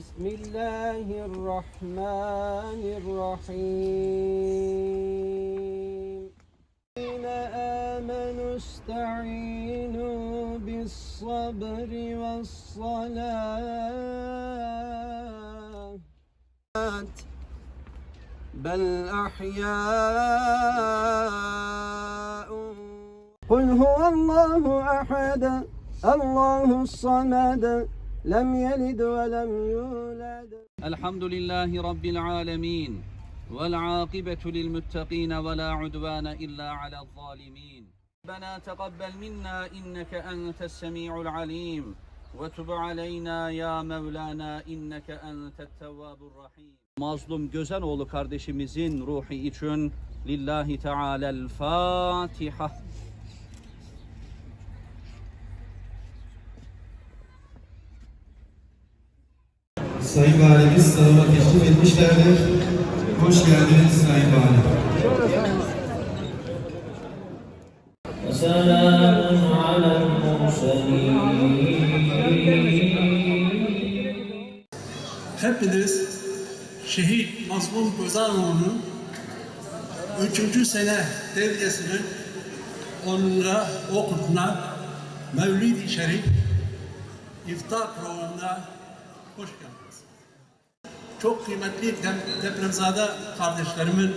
بسم الله الرحمن الرحيم. الذين آمنوا استعينوا بالصبر والصلاة. بل أحياء. قل هو الله أحد الله الصمد. لم يلد ولم يولد الحمد لله رب العالمين والعاقبة للمتقين ولا عدوان إلا على الظالمين ربنا تقبل منا إنك أنت السميع العليم وتب علينا يا مولانا إنك أنت التواب الرحيم Mazlum Gözenoğlu kardeşimizin ruhu için Lillahi Teala'l Fatiha. Sayın Valimiz salona teşrif etmişlerdir. Hoş geldiniz Sayın Valim. Selamun Hepiniz şehit Mazlum Gözanoğlu'nun üçüncü sene devriyesinin onura okuluna Mevlid-i Şerif iftar programına hoş geldiniz. Çok kıymetli dem- depremzade kardeşlerimin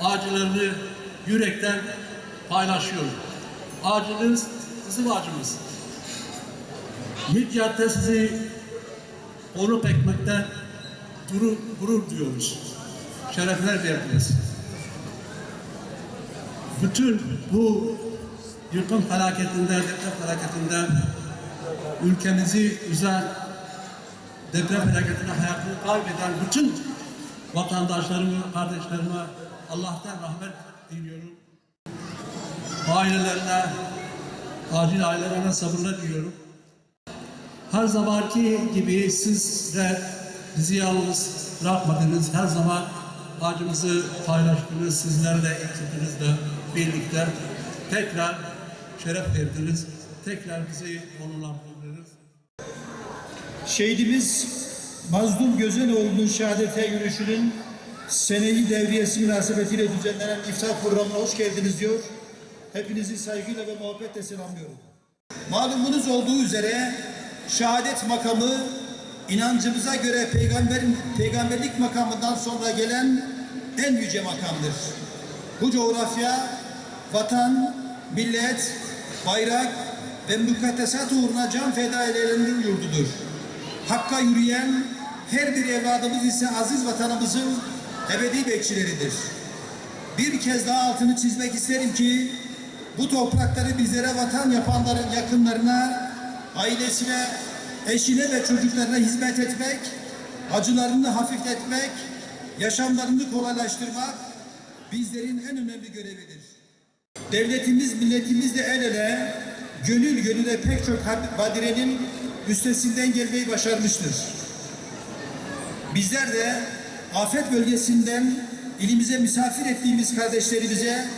acılarını yürekten paylaşıyorum. Acınız bizim acımız. Midyat'ta sizi onu ekmekten gurur, gurur duyuyoruz. Şerefler verdiniz. Bütün bu yıkım felaketinde, deprem felaketinde ülkemizi üzen, deprem felaketinde hayatını kaybeden bütün vatandaşlarıma, kardeşlerime Allah'tan rahmet diliyorum. Ailelerine, acil ailelerine sabırlar diliyorum. Her zamanki gibi siz de bizi yalnız bırakmadınız. Her zaman acımızı paylaştınız. Sizlerle, ekibinizle birlikte tekrar şeref verdiniz. Tekrar bizi onurlandırdınız. Şehidimiz Mazlum Gözenoğlu'nun şehadete yürüyüşünün seneyi devriyesi münasebetiyle düzenlenen iftar programına hoş geldiniz diyor. Hepinizi saygıyla ve muhabbetle selamlıyorum. Malumunuz olduğu üzere şehadet makamı inancımıza göre peygamberin peygamberlik makamından sonra gelen en yüce makamdır. Bu coğrafya vatan, millet, bayrak ve mukaddesat uğruna can feda edenlerin yurdudur. Hakka yürüyen her bir evladımız ise aziz vatanımızın ebedi bekçileridir. Bir kez daha altını çizmek isterim ki bu toprakları bizlere vatan yapanların yakınlarına, ailesine, eşine ve çocuklarına hizmet etmek, acılarını hafifletmek, yaşamlarını kolaylaştırmak bizlerin en önemli görevidir. Devletimiz, milletimizle el ele, gönül gönüle pek çok badirenin üstesinden gelmeyi başarmıştır. Bizler de afet bölgesinden ilimize misafir ettiğimiz kardeşlerimize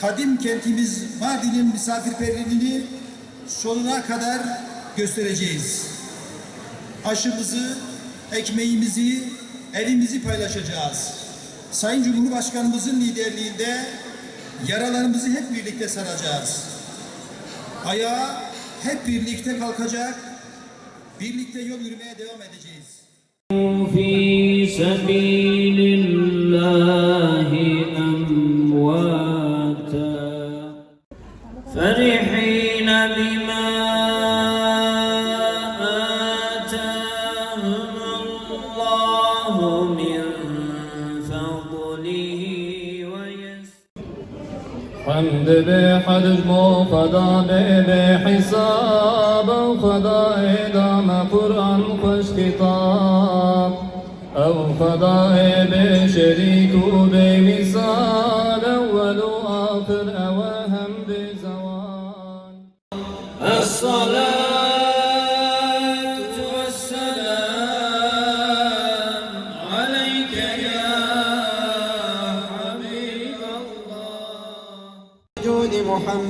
kadim kentimiz Mardin'in misafirperverliğini sonuna kadar göstereceğiz. Aşımızı, ekmeğimizi, evimizi paylaşacağız. Sayın Cumhurbaşkanımızın liderliğinde yaralarımızı hep birlikte saracağız. Ayağa hep birlikte kalkacak, birlikte yol yürümeye devam edeceğiz. حمد بحجم خدا به حساب خدا إدام قرآن خوش کتاب أو خدا به شریک و به مثال.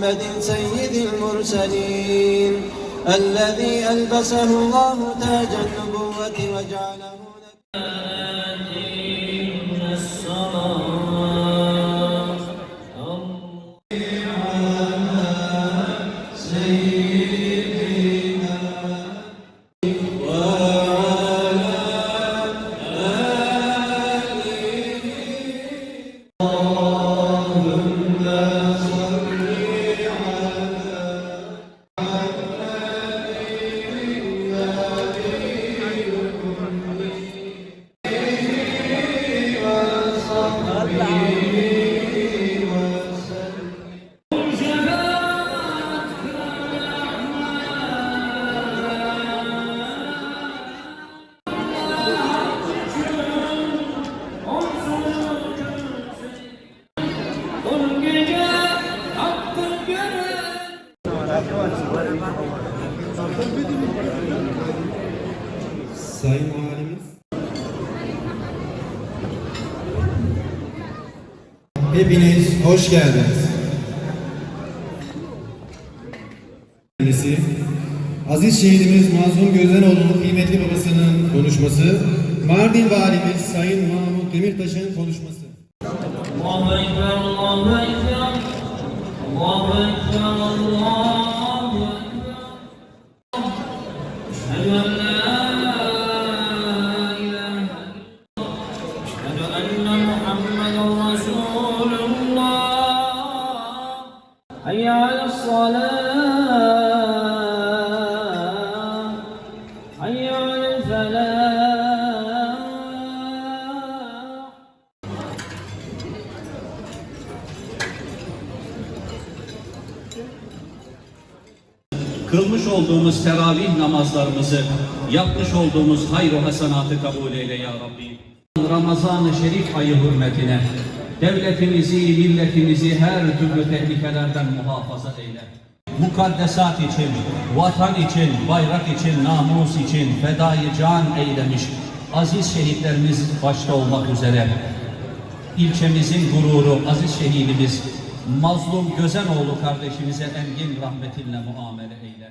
محمد سيد المرسلين الذي ألبسه الله تاج النبوة وجعله Hepiniz hoş geldiniz. Aziz şehidimiz Mazlum Gözenoğlu'nun kıymetli babasının konuşması, Mardin Valimiz Sayın Mahmut Demirtaş'ın konuşması. Allahu Ekber, Allahu Ekber Allahu Ekber, Kılmış olduğumuz teravih namazlarımızı, yapmış olduğumuz hayır hasenatı kabul eyle ya Rabbi. Ramazan-ı Şerif ayı hürmetine devletimizi, milletimizi her türlü tehlikelerden muhafaza eyle. Mukaddesat için, vatan için, bayrak için, namus için fedayı can eylemiş aziz şehitlerimiz başta olmak üzere ilçemizin gururu, aziz şehidimiz Mazlum Gözenoğlu kardeşimize engin rahmetinle muamele eyle.